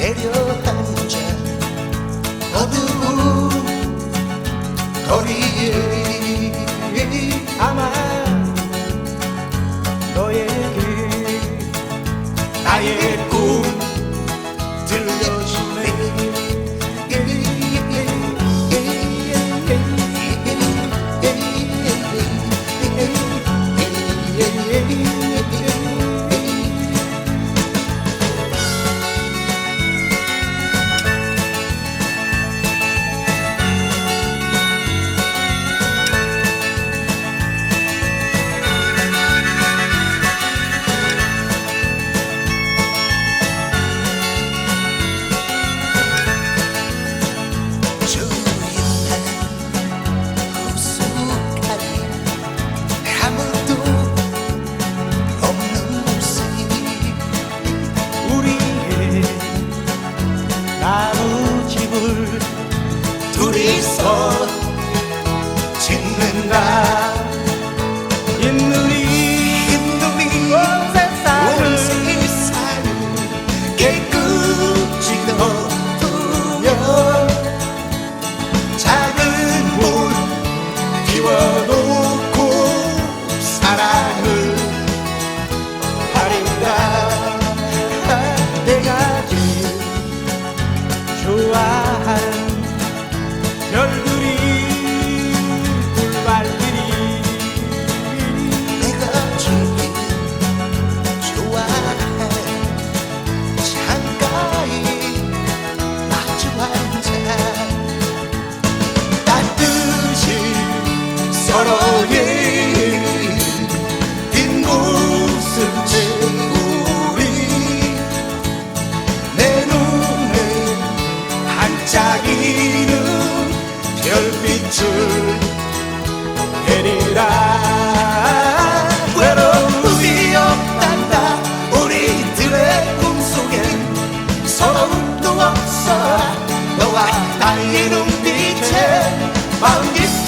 내려앉아 어두운 거리에 아마 너에게 나의 빛을내리라. 외로움이 없단다. 우리들의 꿈속엔 서러움도 없어. 너와 나의 눈빛에 마음 깊